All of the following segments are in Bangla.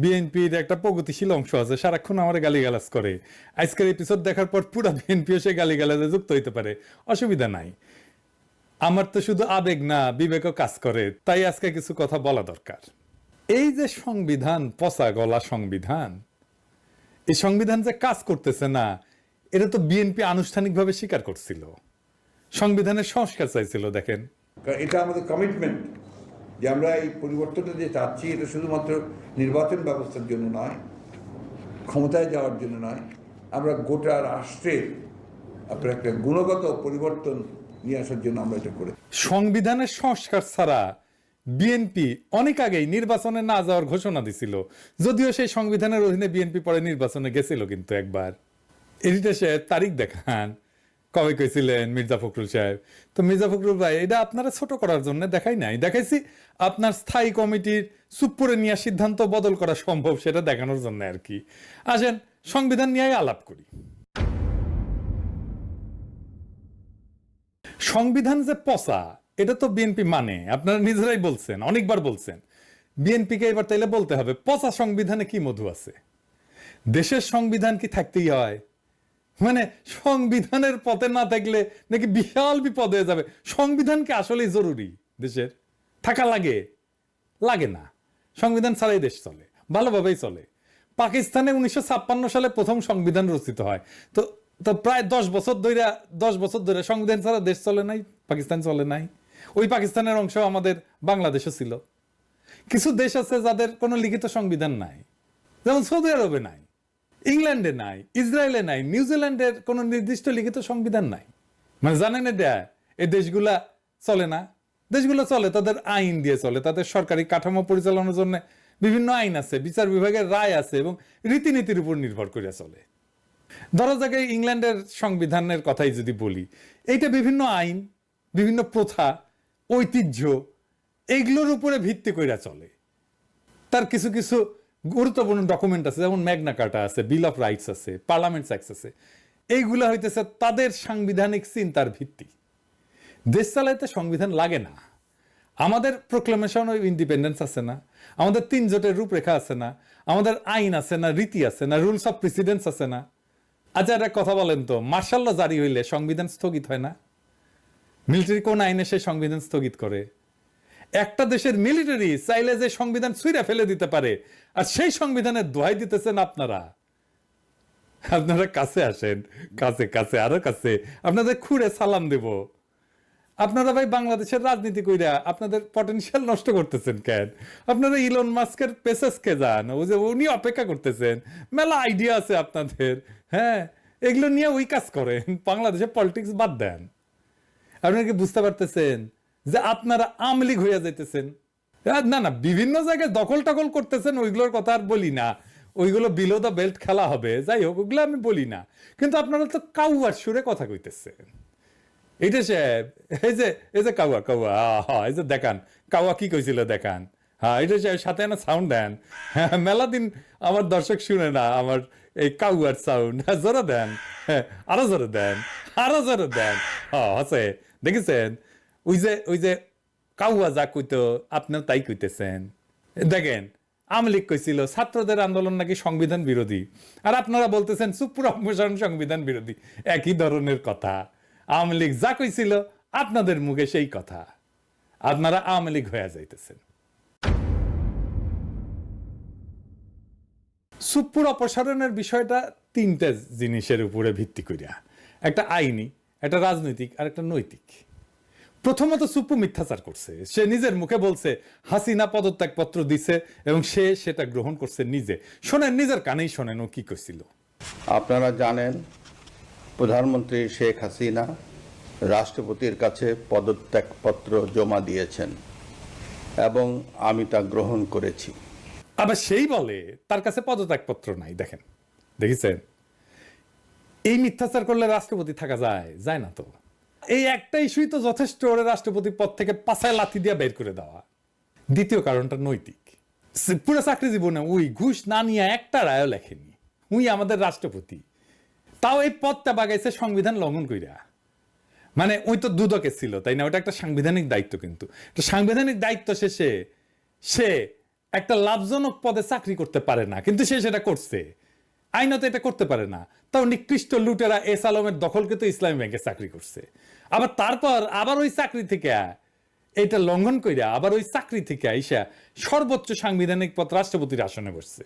বিএনপির একটা প্রগতিশীল অংশ আছে, সারাক্ষণ আমার গালিগালাজ করে। আজকের এপিসোড দেখার পর পুরো বিএনপিও সে গালিগালাজে যুক্ত হইতে পারে, অসুবিধা নাই। আমার তো শুধু আবেগ না, বিবেকও কাজ করে, তাই আজকে কিছু কথা বলা দরকার। এই যে সংবিধান, পচা গলা সংবিধান, এই সংবিধান যে কাজ করতেছে না, এটা তো বিএনপি আনুষ্ঠানিকভাবে স্বীকার করছিল। সংবিধানের সংস্কার চাইছিল, দেখেন। এটা আমাদের কমিটমেন্ট যে আমরা এই পরিবর্তনটা যে চাচ্ছি, এটা শুধুমাত্র নির্বাচন ব্যবস্থার জন্য নয়, ক্ষমতায় যাওয়ার জন্য নয়, আমরা গোটা রাষ্ট্রের আপনার একটা গুণগত পরিবর্তন নিয়ে আসার জন্য আমরা এটা করে সংবিধানের সংস্কার ছাড়া বিএনপি অনেক আগেই নির্বাচনে না যাওয়ার ঘোষণা দিছিল। যদিও সেই সংবিধানের অধীনে বিএনপি পরে নির্বাচনে গেছিল কিন্তু একবার। সাহেব তারিখ দেখান। কবে কইছিলেন মির্জা ফখরুল সাহেব? তো মির্জা ফখরুল ভাই, এটা আপনারা ছোট করার জন্য দেখাই নাই। দেখাইছি আপনার স্থায়ী কমিটির সুপ্পরে নিয়ে সিদ্ধান্ত বদল করা সম্ভব সেটা দেখানোর জন্য আর কি। আসেন, সংবিধান নিয়ে আলাপ করি। সংবিধান যে পচা, এটা তো বিএনপি মানে। আপনারা নিজেরাই বলছেন, অনেকবার বলছেন। বিএনপিকে এবার তাইলে বলতে হবে, পচা সংবিধানে কি মধু আছে? দেশের সংবিধান কি থাকতেই হয়? মানে সংবিধানের পথে না থাকলে নাকি বিশাল বিপদ হয়ে যাবে। সংবিধান কি আসলেই জরুরি দেশের? থাকা লাগে? লাগে না। সংবিধান ছাড়াই দেশ চলে, ভালোভাবেই চলে। পাকিস্তানে উনিশশো ছাপ্পান্ন সালে প্রথম সংবিধান রচিত হয়। তো তো প্রায় দশ বছর ধরে দশ বছর ধরে সংবিধান ছাড়া দেশ চলে নাই, পাকিস্তান চলে নাই। ওই পাকিস্তানের অংশ আমাদের বাংলাদেশও ছিল। কিছু দেশ আছে যাদের কোনো লিখিত সংবিধান নাই। যেমন সৌদি আরবে নাই। ইংল্যান্ডে নাই, ইসরায়েলে নাই নিউজিল্যান্ডের কোনো নির্দিষ্ট লিখিত সংবিধান নাই। মানে জানেন এটা এই দেশগুলা চলে না? দেশগুলো চলে, তাদের আইন দিয়ে চলে, তাদের সরকারি কাঠামো পরিচালনার জন্য বিভিন্ন আইন আছে, বিচার বিভাগের রায় আছে এবং রীতিনীতির উপর নির্ভর করে চলে। ধরো জায়গায় ইংল্যান্ডের সংবিধানের কথাই যদি বলি, এইটা বিভিন্ন আইন, বিভিন্ন প্রথা, ঐতিহ্য, এইগুলোর উপরে ভিত্তি কইরা চলে। তার কিছু কিছু গুরুত্বপূর্ণ ডকুমেন্ট আছে, যেমন ম্যাগনা কার্টা আছে বিল অফ রাইটস আছে পার্লামেন্টস অ্যাক্ট আছে। এইগুলো হইতেছে তাদের সাংবিধানিক চিন্তার ভিত্তি। দেশ চালাইতে সংবিধান লাগে না। আমাদের প্রোক্লামেশন অফ ইন্ডিপেন্ডেন্স আছে না। আমাদের তিন জোটের রূপরেখা আছে না। আমাদের আইন আছে না, রীতি আছে না রুলস অফ প্রেসিডেন্স আছে না। আচ্ছা একটা কথা বলেন তো, মার্শাল্লাহ জারি হইলে সংবিধান স্থগিত হয় না? মিলিটারি কোন আইনে সে সংবিধান স্থগিত করে? একটা দেশের মিলিটারি চাইলে যে সংবিধান ছুঁড়ে ফেলে দিতে পারে, আর সেই সংবিধানের দোহাই দিতেছেন আপনারা। আপনারা কাছে আসেন, কাছে কাছে, আরও কাছে। আপনাদের খুঁড়ে সালাম দেব। আপনারা ভাই বাংলাদেশের রাজনীতি কইরা আপনাদের পটেনশিয়াল নষ্ট করতেছেন কেন? আপনারা ইলন মাস্কের পেসেসকে যান, ও যে উনি অপেক্ষা করতেছেন। মেলা আইডিয়া আছে আপনাদের হ্যাঁ? এগুলো নিয়ে ওই কাজ করেন, বাংলাদেশে পলিটিক্স বাদ দেন। আপনারা কি বুঝতে পারতেছেন? যে আপনারা আমলিগ হইয়া যাইতেছেন। না না, বিভিন্ন জায়গায় দখল টকল করতেছেন, ওইগুলোর কথা আর বলি না। ওইগুলো বিলো দ্য বেল্ট খেলা হবে, যাই হোক, ওগুলো আমি বলি না। কিন্তু আপনারা তো কাউয়ার সুরে কথা কইতেছেন। এইটা সাহেব এই যে এই যে কাউয়া কাউয়া হ্যাঁ এই যে দেখান, কাউয়া কি কইছিল দেখান? হ্যাঁ এটা সাহেব সাথে না সাউন্ড দেন। হ্যাঁ মেলা দিন আমার দর্শক শুনে না, আমার এই কাউয়ার সাউন্ড হ্যাঁ জোরে দেন। হ্যাঁ আরও জোরে দেন, আরও জোরে দেন। হ্যাঁ আছে দেখেছেন? ওই যে ওই যে কাউয়া যা কইতো, আপনিও তাই কইতেছেন। দেখেন, আওয়ামী লীগ কইছিল, ছাত্রদের আন্দোলন নাকি সংবিধান বিরোধী। আর আপনারা বলতেছেন সুপ্রিম অপোজিশন সংবিধান বিরোধী। একই ধরনের কথা। আওয়ামী লীগ যা কইছিল, আপনাদের মুখে সেই কথা। আপনারা আওয়ামী লীগ হয়ে যাইতেছেন। সুপুর অপসারণের বিষয়টা তিনটা জিনিসের উপরে ভিত্তি করিয়া। একটা আইনি, একটা রাজনৈতিক আর একটা নৈতিক। প্রথমত সুপু মিথ্যাচার করছে। সে নিজের মুখে বলছে হাসিনা পদত্যাগ পত্র দিছে এবং সে সেটা গ্রহণ করছে নিজে। শোনেন নিজের কানেই শোনেন ও কি করছিল আপনারা জানেন প্রধানমন্ত্রী শেখ হাসিনা রাষ্ট্রপতির কাছে পদত্যাগপত্র জমা দিয়েছেন এবং আমি তা গ্রহণ করেছি। আবার সেই বলে তার কাছে পদত্যাগপত্র নাই দেখেন। দেখেছেন? এই মিথ্যাচার করলে রাষ্ট্রপতি থাকা যায় যায় না তো? এই একটা ইস্যুই তো যথেষ্ট ওরে রাষ্ট্রপতি পদ থেকে পাছায় লাথি দিয়ে বের করে দেওয়া। দ্বিতীয় কারণটা নৈতিক। পুরো চাকরি জীবনে ওই ঘুষ না নিয়ে একটা রায়ও লেখেনি। উই আমাদের রাষ্ট্রপতি। তাও এই পদটা বাগাইছে সংবিধান লঙ্ঘন কইরা। মানে ওই তো দুদকে ছিল, তাই না? ওটা একটা সাংবিধানিক দায়িত্ব কিন্তু। সাংবিধানিক দায়িত্ব শেষে সে একটা লাভজনক পদে চাকরি করতে পারে না, কিন্তু সে সেটা করছে। আইনত এটা করতে পারে না। তাও নিকৃষ্ট লুটেরা এস আলমের দখলকে তো ইসলামী ব্যাংকে চাকরি করছে। আবার তারপর আবার ওই চাকরি থেকে এটা লঙ্ঘন কইরা আবার ওই চাকরি থেকে আইসা সর্বোচ্চ সাংবিধানিক পদ রাষ্ট্রপতির আসনে বসছে।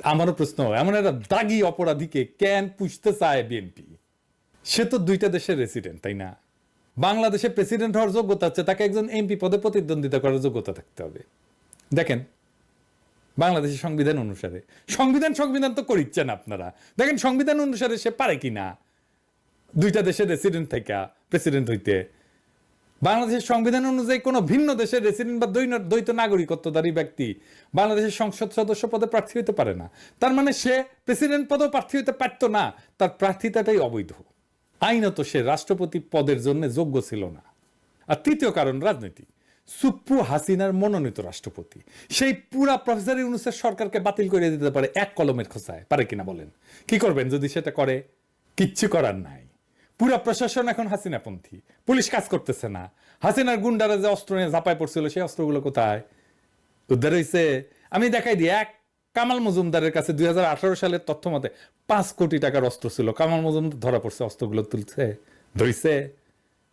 আমারও প্রশ্ন এমন একটা দাগি অপরাধীকে কেন পুষতে চায় বিএনপি? সে তো দুইটা দেশের রেসিডেন্ট তাই না? বাংলাদেশে প্রেসিডেন্ট হওয়ার যোগ্যতা আছে, তাকে একজন এমপি পদে প্রতিদ্বন্দ্বিতা করার যোগ্যতা থাকতে হবে। দেখেন বাংলাদেশের সংবিধান অনুসারে। সংবিধান সংবিধান তো করিচ্ছেন আপনারা। দেখেন, সংবিধান অনুসারে সে পারে কিনা দুইটা দেশের রেসিডেন্ট থেকে প্রেসিডেন্ট হইতে। বাংলাদেশের সংবিধান অনুযায়ী কোনো ভিন্ন দেশের রেসিডেন্ট বা দ্বৈত নাগরিকত্বধারী ব্যক্তি বাংলাদেশের সংসদ সদস্য পদে প্রার্থী হতে পারে না। তার মানে সে প্রেসিডেন্ট পদেও প্রার্থী হতে পারতো না। তার প্রার্থিতাটাই অবৈধ। আইনত সে রাষ্ট্রপতি পদের জন্য যোগ্য ছিল না। আর তৃতীয় কারণ রাজনৈতিক সুপ্পু হাসিনার মনোনীত রাষ্ট্রপতি। সেই পুরা প্রফেসর ইউনুসের সরকারকে বাতিল করে দিতে পারে এক কলমের খোঁচায়। পারে কিনা বলেন? কি করবেন যদি সেটা করে? কিচ্ছু করার নাই। পুরা প্রশাসন এখন হাসিনাপন্থী। পুলিশ কাজ করতেছে না। হাসিনার গুন্ডারা যে অস্ত্র নিয়ে ঝাঁপায় পড়ছিল, সেই অস্ত্রগুলো কোথায়? উদ্ধার হয়েছে আমি দেখাই দিই, এক কামাল মজুমদারের কাছে দুই হাজার আঠারো সালের তথ্য মতে পাঁচ কোটি টাকার অস্ত্র ছিল। কামাল মজুমদার ধরা পড়ছে, অস্ত্রগুলো তুলছে, ধরিছে।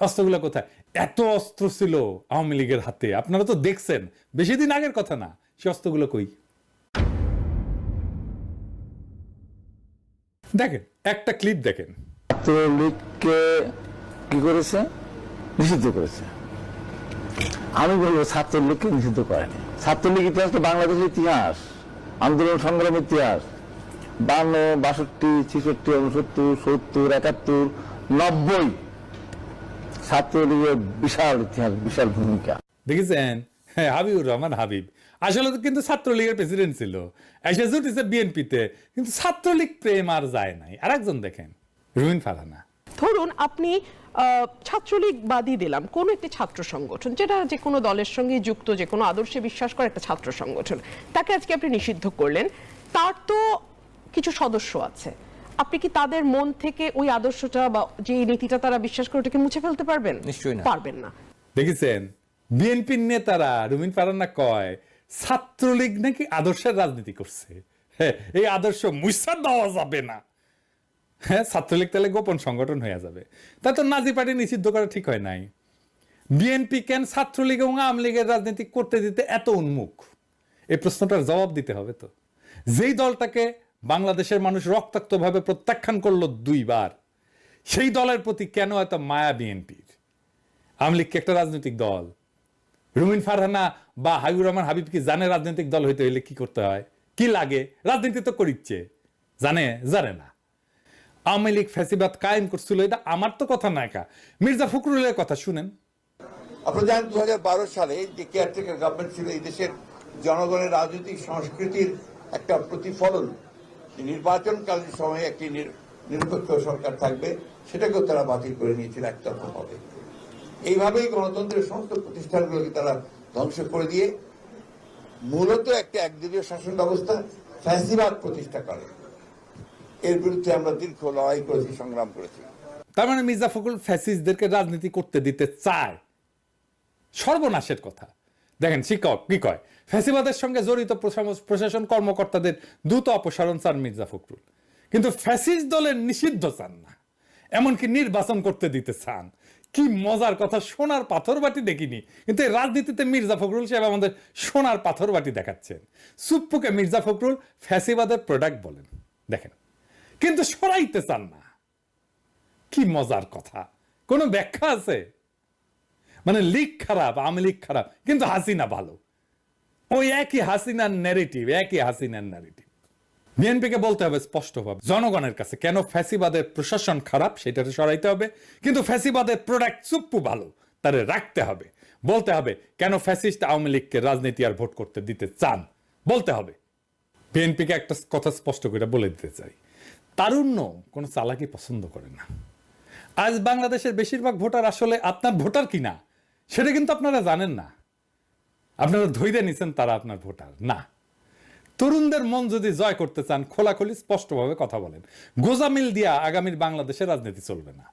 অস্ত্রগুলো কোথায়? এত অস্ত্র ছিল আওয়ামী লীগের হাতে। আপনারা তো দেখছেন। বেশি দিন আগের কথা না। সে অস্ত্রগুলো কই? দেখেন, একটা ক্লিপ দেখেন। ছাত্রলীগকে কি করেছে? নিষিদ্ধ করেছে। আমি বলব, ছাত্রলীগকে নিষিদ্ধ করেনি। ছাত্রলীগ ইতিহাস তো বাংলাদেশের ইতিহাস। আন্দোলন, সংগ্রামের ইতিহাস। বান্ন, বাষট্টি, ছেষট্টি উনসত্তর সত্তর, একাত্তর, নব্বই। ছাত্রলীগের বিশাল ইতিহাস বিশাল ভূমিকা। দেখেছেন? হ্যাঁ হাবিবুর রহমান হাবিব। আসলে তো কিন্তু ছাত্রলীগের প্রেসিডেন্ট ছিল। এসে জুটিছে বিএনপিতে কিন্তু ছাত্রলীগ প্রেম আর যায় নাই। আর একজন দেখেন রুমিন ফারহানা। ধরুন আপনি আহ, ছাত্রলীগ বাদই দিলাম কোন একটি ছাত্র সংগঠন যেটা যে কোনো দলের সঙ্গে যুক্ত যে কোনো আদর্শে বিশ্বাস করে একটা ছাত্র সংগঠন তাকে আজকে আপনি নিষিদ্ধ করলেন তার তো কিছু সদস্য আছে। আপনি কি তাদের মন থেকে ওই আদর্শটা বা যে নীতিটা তারা বিশ্বাস করে ওটাকে মুছে ফেলতে পারবেন? নিশ্চয়ই না। পারবেন না। দেখেছেন? বিএনপির নেতারা রুমিন ফারান্না কয় ছাত্রলীগ নাকি আদর্শের রাজনীতি করছে? হ্যাঁ এই আদর্শ মুসা দেওয়া যাবে না। হ্যাঁ ছাত্রলীগ তাহলে গোপন সংগঠন হয়ে যাবে। তা তো নাজি পার্টি নিষিদ্ধ করা ঠিক হয় নাই। বিএনপি কেন ছাত্রলীগ এবং আওয়ামী লীগের রাজনীতি করতে দিতে এত উন্মুখ? এই প্রশ্নটার জবাব দিতে হবে তো। যেই দলটাকে বাংলাদেশের মানুষ রক্তাক্তভাবে প্রত্যাখ্যান করল দুইবার। সেই দলের প্রতি কেন এত মায়া বিএনপির? আওয়ামী লীগ কি একটা রাজনৈতিক দল? রুমিন ফারহানা বা হাবিবুর রহমান হাবিব কি জানে রাজনৈতিক দল হইতে হইলে কি করতে হয়? কি লাগে? রাজনীতি তো করিচ্ছে। জানে? জানে না। আওয়ামী লীগ ফ্যাসিবাদ কায়েম করছিল, এটা আমার তো কথা না একা। মির্জা ফখরুলের কথা শুনেন। আপনারা জানেন দু হাজার বারো সালে যে কেয়ারটেকার গভর্নমেন্ট ছিল, এই দেশের জনগণের রাজনৈতিক সংস্কৃতির একটা প্রতিফলন নির্বাচনকালীন সময়ে একটি নিরপেক্ষ সরকার থাকবে, সেটাকেও তারা বাতিল করে নিয়েছিল একতরফা হবে এইভাবেই গণতন্ত্রের সমস্ত প্রতিষ্ঠানগুলোকে তারা ধ্বংস করে দিয়ে মূলত একটা একদলীয় শাসন ব্যবস্থা, ফ্যাসিবাদ প্রতিষ্ঠা করে। এর বিরুদ্ধে আমরা দীর্ঘ লড়াই করেছি, সংগ্রাম করেছি। তার মানে মির্জা ফখরুল ফ্যাসিস্টদেরকে রাজনীতি করতে দিতে চায়। সর্বনাশের কথা। দেখেন শিক্ষক কি কয়? ফ্যাসিবাদের সঙ্গে জড়িত প্রশাসন- কর্মকর্তাদের দ্রুত অপসারণ চান মির্জা ফখরুল। কিন্তু ফ্যাসিস্ট দলের নিষিদ্ধ চান না। এমনকি নির্বাচন করতে দিতে চান। কি মজার কথা, সোনার পাথর বাটি দেখিনি। কিন্তু এই রাজনীতিতে মির্জা ফখরুল সাহেব আমাদের সোনার পাথর বাটি দেখাচ্ছেন। সুপ্পুকে মির্জা ফখরুল ফ্যাসিবাদের প্রোডাক্ট বলেন। দেখেন, কিন্তু সরাইতে চান না। কি মজার কথা। কোনো ব্যাখ্যা আছে? মানে লিগ খারাপ, আওয়ামী লীগ খারাপ, কিন্তু হাসিনা ভালো। ওই একই হাসিনার ন্যারেটিভ একই হাসিনার ন্যারেটিভ বিএনপিকে বলতে হবে স্পষ্টভাবে, জনগণের কাছে কেন ফ্যাসিবাদের প্রশাসন খারাপ সেটাতে সরাইতে হবে, কিন্তু ফ্যাসিবাদের প্রোডাক্ট চুপ্পু ভালো, তারে রাখতে হবে। বলতে হবে, কেন ফ্যাসিস্ট আওয়ামী লীগকে রাজনীতি আর ভোট করতে দিতে চান? বলতে হবে। বিএনপিকে একটা কথা স্পষ্ট করে বলে দিতে চাই। তারুণ্য কোনো চালাকি পছন্দ করে না। আজ বাংলাদেশের বেশিরভাগ ভোটার আসলে আপনার ভোটার কিনা, সেটা কিন্তু আপনারা জানেন না। আপনারা ধৈর্য নিছেন, তারা আপনার ভোটার। না। তরুণদের মন যদি জয় করতে চান, খোলাখুলি স্পষ্টভাবে কথা বলেন। গোজামিল দিয়া আগামীর বাংলাদেশে রাজনীতি চলবে না।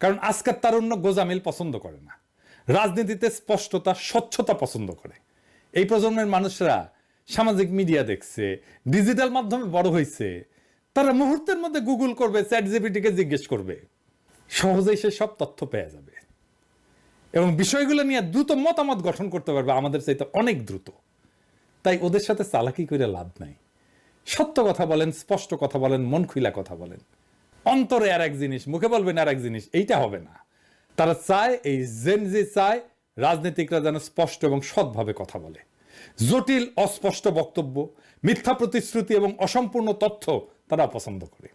কারণ আজকের তারুণ্য গোজামিল পছন্দ করে না। রাজনীতিতে স্পষ্টতা, স্বচ্ছতা পছন্দ করে। এই প্রজন্মের মানুষরা সামাজিক মিডিয়া দেখছে, ডিজিটাল মাধ্যমে বড় হয়েছে তারা মুহূর্তের মধ্যে গুগল করবে, চ্যাট জিপিটিকে জিজ্ঞেস করবে। সহজেই সে সব তথ্য পেয়ে যাবে। এবং বিষয়গুলো নিয়ে দ্রুত মতামত গঠন করতে পারবে আমাদের চাইতে অনেক দ্রুত। তাই ওদের সাথে চালাকি করে লাভ নাই। সত্য কথা বলেন, স্পষ্ট কথা বলেন, মন খুইলা কথা বলেন। অন্তরে আর এক জিনিস, মুখে বলবেন আর এক জিনিস, এইটা হবে না। তারা চায়, এই জেন যে চায়, রাজনীতিকরা যেন স্পষ্ট এবং সৎভাবে কথা বলে। জটিল, অস্পষ্ট বক্তব্য, মিথ্যা প্রতিশ্রুতি এবং অসম্পূর্ণ তথ্য তারা পছন্দ করে।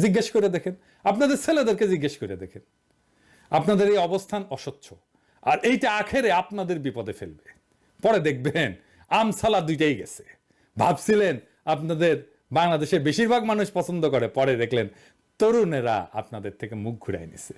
জিজ্ঞেস করে দেখেন। আপনাদের ছেলেদেরকে জিজ্ঞেস করে দেখেন। আপনাদের এই অবস্থান অস্বচ্ছ আর এইটা আখেরে আপনাদের বিপদে ফেলবে। পরে দেখবেন আমসালা দুইটাই গেছে। ভাবছিলেন আপনাদের বাংলাদেশের বেশিরভাগ মানুষ পছন্দ করে, পরে দেখলেন তরুণেরা আপনাদের থেকে মুখ ঘুরাই নিছে।